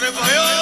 અરે ભયો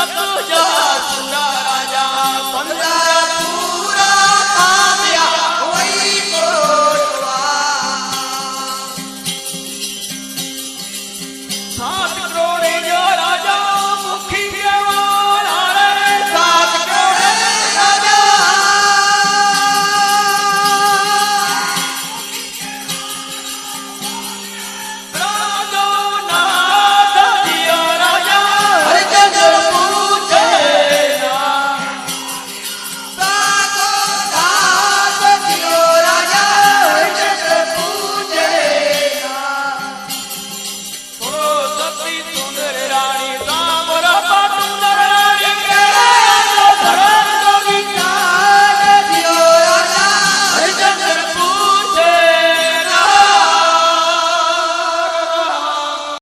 কত যা সুন্দর রাজা সুন্দর